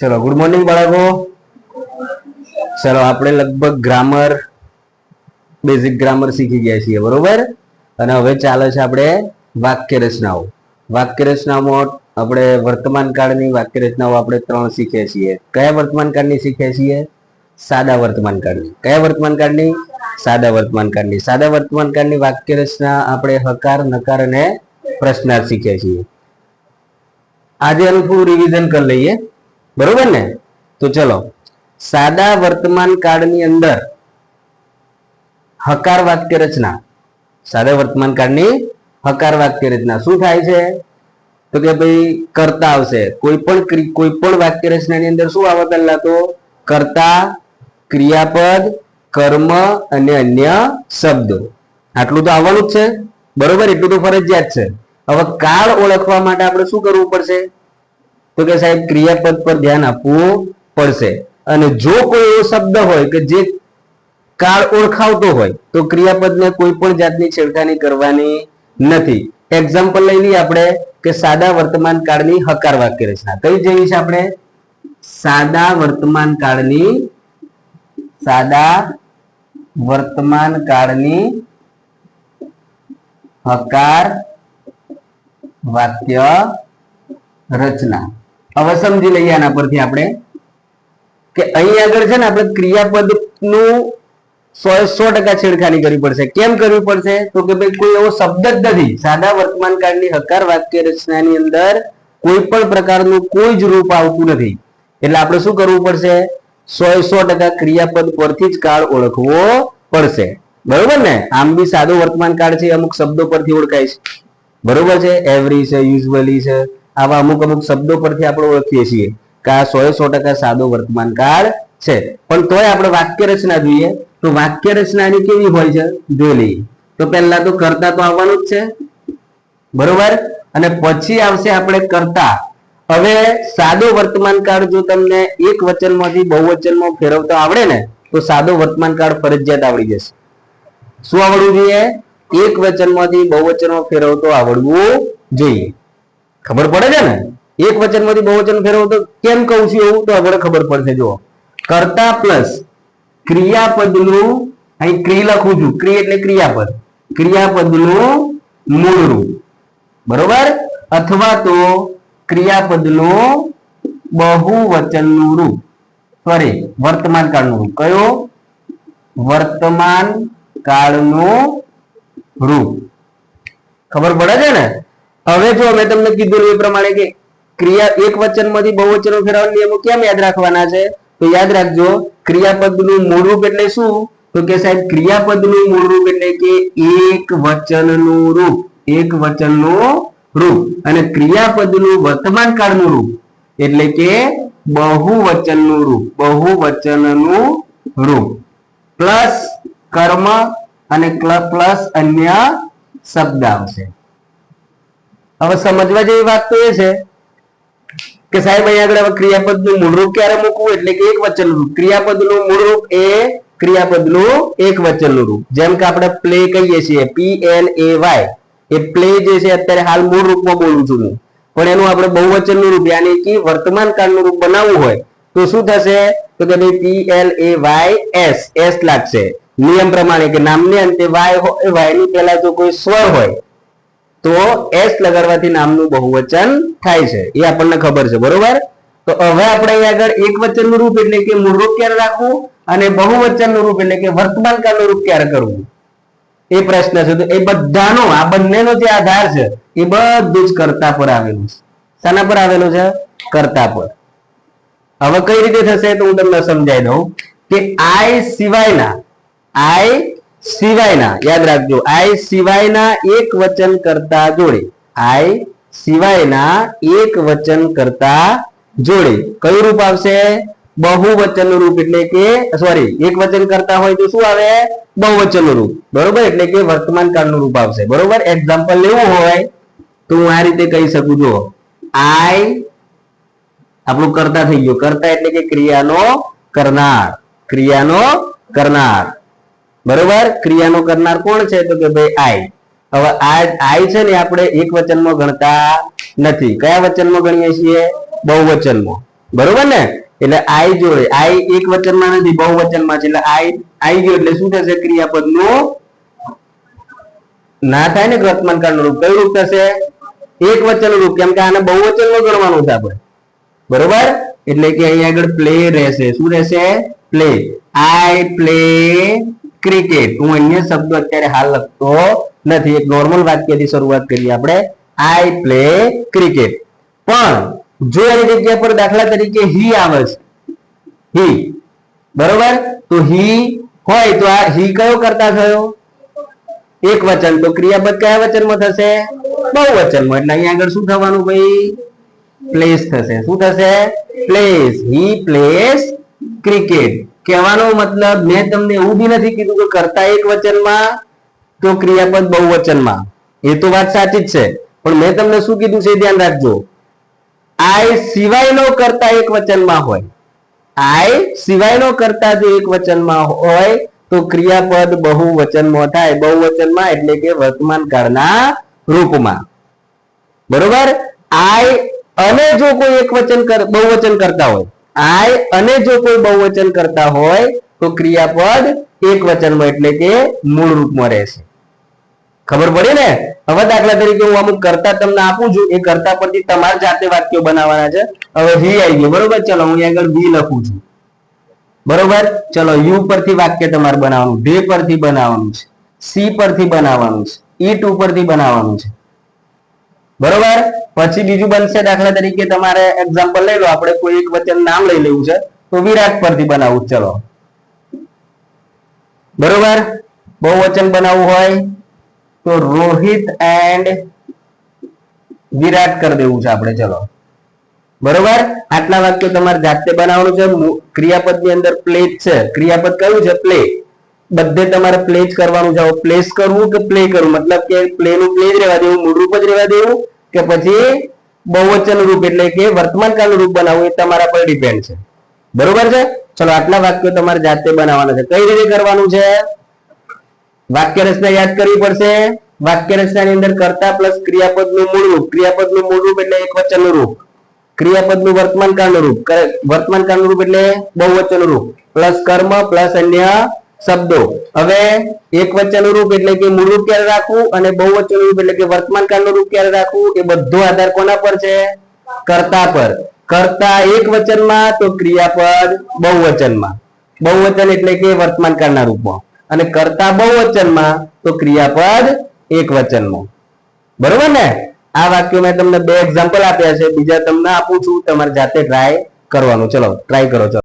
ચલો good morning બાળકો. ચલો, આપણે લગભગ ગ્રામર બેઝિક ગ્રામર શીખી ગયા છીએ, બરોબર? અને હવે ચાલે છે આપણે વાક્ય રચનાઓ. વાક્ય રચનામાં આપણે વર્તમાન કાળની વાક્ય રચનાઓ આપણે ત્રણ શીખીએ છીએ. કયા વર્તમાન કાળની શીખીએ છીએ? સાદા વર્તમાન કાળની. કયા વર્તમાન કાળની? સાદા વર્તમાન કાળની. સાદા વર્તમાન કાળની વાક્ય રચના આપણે હકાર, નકાર અને પ્રશ્નાર્થ શીખીએ છીએ. આજે એનું રિવિઝન કરી લઈએ. બરોબર ને? તો ચલો, સાદા વર્તમાન કાળની અંદર હકાર વાક્ય રચના. સાદા વર્તમાન કાળની હકાર વાક્ય રચના. શું થાય છે? તો કે ભાઈ કરતા આવશે. કોઈ પણ કોઈ પણ વાક્ય રચનાની અંદર શું આવે પહેલા તો? કરતા, ક્રિયાપદ, કર્મ અને અન્ય શબ્દો. આટલું તો આવવાનું જ છે. બરોબર? એટલું તો ફરજિયાત છે. હવે કાળ ઓળખવા માટે આપણે શું કરવું પડશે? તો કે સાહેબ, ક્રિયાપદ પર ધ્યાન આપવું પડશે. અને જો કોઈ એવો શબ્દ હોય કે જે કાળ ઓળખાવતો હોય, તો ક્રિયાપદને કોઈ પણ જાતની છેડખાની કરવાની નથી. એક્ઝામ્પલ લઈ લઈએ આપણે કે સાદા વર્તમાન કાળની હકાર વાક્ય રચના. કઈ જેવી છે આપણે? સાદા વર્તમાન કાળની, સાદા વર્તમાન કાળની હકાર વાક્ય રચના. હવે સમજી લઈએ આના પરથી આપણે. કે અહીં આગળ છે ને આપણે ક્રિયાપદનું સો સો ટકા છેડખાની કરવી પડશે. કેમ કરવી પડશે? તો કે ભાઈ કોઈ એવો શબ્દ જ નથી. સાદા વર્તમાન કાળની હકાર વાક્ય રચનાની અંદર કોઈ પણ પ્રકારનું કોઈ જ રૂપ આવતું નથી. એટલે આપણે શું કરવું પડશે? સો સો ટકા ક્રિયાપદ પરથી જ કાળ ઓળખવો પડશે. બરોબર ને? આમ બી સાદો વર્તમાન કાળ છે, અમુક શબ્દો પરથી ઓળખાય છે. બરોબર છે? એવરી છે, યુઝવલી છે. આવા અમુક અમુક શબ્દો પરથી આપણે ઓળખીએ છીએ કે આ સો સો ટકા સાદો વર્તમાન કાળ છે. પણ તોય આપણે વાક્ય રચના જોઈએ, તો વાક્ય રચના એની કેવી હોય છે? જોઈ લઈએ. તો પહેલા તો કરતા તો આવવાનું જ છે. બરોબર? અને પછી આવશે આપણે કરતા. હવે સાદો વર્તમાન કાળ જો તમને એક વચનમાંથી બહુવચનમાં ફેરવતો આવડે ને, તો સાદો વર્તમાન કાળ ફરજિયાત આવડી જશે. શું આવડવું જોઈએ? એક વચનમાંથી બહુવચનમાં ફેરવતો આવડવું જોઈએ. ખબર પડે છે ને? એક વચનમાંથી બહુવચન તો કેમ કહું છું એવું? તો આપણે ખબર પડશે, જુઓ. કરતા પ્લસ ક્રિયાપદનું, અહીં ક્રી લખું છું. ક્રિ એટલે ક્રિયાપદ. ક્રિયાપદનું મૂળ રૂપ બરોબર? અથવા તો ક્રિયાપદનું બહુવચનનું રૂપ. સોરી વર્તમાન કાળનું રૂપ. કયો? વર્તમાન કાળનું રૂપ. ખબર પડે છે ને? હવે જો મેં તમને કીધું એ પ્રમાણે કે ક્રિયા એક વચનમાંથી બહુવચનો ફેરવવાના નિયમો કેમ યાદ રાખવાના છે? તો યાદ રાખજો, ક્રિયાપદનું મૂળરૂપ એટલે શું? તો કે સાહેબ, ક્રિયાપદનું મૂળરૂપ એટલે કે એક વચનનું રૂપ, એક વચનનું રૂપ. અને ક્રિયાપદનું વર્તમાન કાળનું રૂપ એટલે કે બહુવચનનું રૂપ બહુવચનનું રૂપ. પ્લસ કર્મ અને પ્લસ અન્ય શબ્દ આવશે. હવે સમજવા જેવી વાત તો એ છે કે સાહેબ, અહીંયા આગળ હવે ક્રિયાપદનું મૂળરૂપ ક્યારે મૂકવું? એટલે કે એક વચનનું રૂપ. ક્રિયાપદનું મૂળરૂપ એ ક્રિયાપદનું એક વચનનું રૂપ. જેમ કે આપણે પ્લે કહીએ છીએ P N A Y A play જે છે અત્યારે હાલ મૂળ રૂપમાં બોલું છું હું. પણ એનું આપણે બહુવચનનું રૂપ, યાની કે વર્તમાન કાળનું રૂપ બનાવવું હોય, તો શું થશે? તો કે P L A Y S S લાગશે. નિયમ પ્રમાણે કે નામને અંતે વાય હોય વાયની પહેલા જો કોઈ સ્વર હોય તો એસ લગાડવાથી નામનું બહુવચન થાય છે. એ આપણને ખબર છે, બરોબર? તો હવે આપણે અહીં આગળ એક વચનનું રૂપ એટલે કે મૂળ રૂપ ક્યારે રાખવું? અને બહુવચનનું રૂપ એટલે કે વર્તમાન કાળનું રૂપ ક્યારે કરવું? એ પ્રશ્ન છે. તો એ બધાનો, આ બંનેનો જે આધાર છે, એ બધું જ કરતા પર આવેલું છે. શાના પર આવેલું છે? કરતા પર. હવે કઈ રીતે થશે? તો હું તમને સમજાવી દઉં કે આઈ સિવાયના આઈ સિવાયના, યાદ રાખજો, આઈ સિવાયના એક વચન કરતા જોડે. આઈ સિવાયના એક વચન કરતા જોડે. કયું રૂપ આવશે? બહુવચન રૂપ એટલે કે સોરી એક વચન કરતા હોય તો શું આવે? બહુવચન રૂપ. બરોબર? એટલે કે વર્તમાન કાળનું રૂપ આવશે. બરોબર? એક્ઝામ્પલ લેવું હોય તો હું આ રીતે કહી શકું જો આય આપણું કરતા થઈ ગયું. કરતા એટલે કે ક્રિયાનો કરનાર. ક્રિયાનો કરનાર. બરોબર? ક્રિયાનો કરનાર કોણ છે? તો કે ભાઈ આઈ હવે આઈ છે ને આપણે એક વચનમાં ગણતા નથી. કયા વચનમાં ગણીએ છીએ? બહુવચનમાં. બરોબર ને? એટલે આઈ જોડે. આઈ એક વચનમાં નથી, બહુવચનમાં છે. એટલે આઈ આઈ ગયો એટલે શું થશે? ક્રિયાપદનું ના થાય ને વર્તમાન કાળનું રૂપ. કયું રૂપ થશે? એક વચન રૂપ. કેમ કે આને બહુવચનમાં ગણવાનું છે આપણે. બરોબર? એટલે કે અહીંયા આગળ પ્લે રહેશે. શું રહેશે? Play I play cricket. હું અન્ય શબ્દો અત્યારે હાલ લખતો નથી. એક નોર્મલ વાક્યથી શરૂઆત કરીએ આપણે. આઈ પ્લે ક્રિકેટ પણ જો એની જગ્યા પર દાખલા તરીકે હી આવે છે. હી બરોબર? તો હી હોય તો આ હી કયો કરતા થયો? એક વચન. તો ક્રિયાપદ કયા વચનમાં થશે? બહુ વચનમાં એટલે અહીંયા આગળ શું થવાનું ભાઈ? પ્લેસ થશે. શું થશે? પ્લેસ હી પ્લેસ ક્રિકેટ કહેવાનો મતલબ મેં તમને એવું બી નથી કીધું કે કરતા એક વચનમાં તો ક્રિયાપદ બહુવચનમાં. એ તો વાત સાચી જ છે. પણ મેં તમને શું કીધું છે ધ્યાન રાખજો. આય સિવાયનો કરતા એક વચનમાં હોય. આય સિવાયનો કરતા જો એક વચનમાં હોય તો ક્રિયાપદ બહુવચનમાં થાય. બહુવચનમાં એટલે કે વર્તમાન કાળના રૂપમાં. બરોબર? આય અને જો કોઈ એક વચન બહુવચન કરતા હોય. આઈ અને જો કોઈ બહુવચન કરતા હોય, તો ક્રિયાપદ એક વચનમાં એટલે કે મૂળ રૂપમાં રહેશે. ખબર પડી ને? હવે દાખલા તરીકે હું અમુક કરતા તમને આપું છું, એ કરતા પરથી તમારે જાતે વાક્યો બનાવવાના છે. હવે હી આવી ગયો, બરોબર? ચલો, હું આગળ વી લખું છું. બરોબર? ચલો, યુ પરથી વાક્ય તમારે બનાવવાનું ધે પરથી બનાવવાનું છે, સી પરથી બનાવવાનું છે ઈટ ઉપરથી બનાવવાનું છે. બરોબર? પછી બીજું બનશે દાખલા તરીકે તમારે એક્ઝામ્પલ લઈ લો. આપણે કોઈ એક વચન નામ લઈ લેવું છે. તો વિરાટ પરથી બનાવવું. ચલો. બરોબર? બહુ વચન બનાવવું હોય તો રોહિત એન્ડ વિરાટ કરી દેવું છે આપણે. ચલો. બરોબર? આટલા વાક્ય તમારે જાતે બનાવવાનું છે. મુ- ક્રિયાપદની અંદર પ્લે છે. ક્રિયાપદ કયું છે? પ્લે બધે તમારે પ્લે જ કરવાનું છે. પ્લેસ કરવું કે પ્લે કરવું? મતલબ કે પ્લે નું પ્લે જ રહેવા દેવું, મૂળરૂપ જ રહેવા દેવું? કે પછી બહુવચન રૂપ એટલે કે વર્તમાન કાળ રૂપ બનાવવું એ તમારા પર ડિપેન્ડ છે. બરોબર છે? ચલો આટલા વાક્યો તમારે જાતે બનાવવાના છે. કઈ રીતે કરવાનું છે? વાક્ય રચના યાદ કરવી પડશે. વાક્ય રચનાની અંદર કરતા પ્લસ ક્રિયાપદનું મૂળ રૂપ. ક્રિયાપદનું મૂળ રૂપ એટલે એક વચનનું રૂપ. ક્રિયાપદનું વર્તમાન કાળનું રૂપ. વર્તમાન કાળનું રૂપ એટલે બહુવચન રૂપ. પ્લસ કર્મ પ્લસ અન્ય શબ્દો. હવે એક વચન રૂપ એટલે કે મૂળ રૂપ ક્યારે રાખવું અને બહુવચનનું રૂપ એટલે કે વર્તમાન કાળનું રૂપ ક્યારે રાખવું એ બધો આધાર કોના પર છે? કર્તા પર. કર્તા એક વચનમાં તો ક્રિયાપદ બહુવચનમાં. બહુવચન એટલે કે વર્તમાન કાળના રૂપમાં. અને કર્તા બહુવચનમાં તો ક્રિયાપદ એક વચનમાં બરોબર ને? આ વાક્યો મેં તમને બે એક્ઝામ્પલ આપ્યા છે. બીજા તમને આપું છું. તમારે જાતે ટ્રાય કરવાનું. ચલો ટ્રાય કરો, ચલો.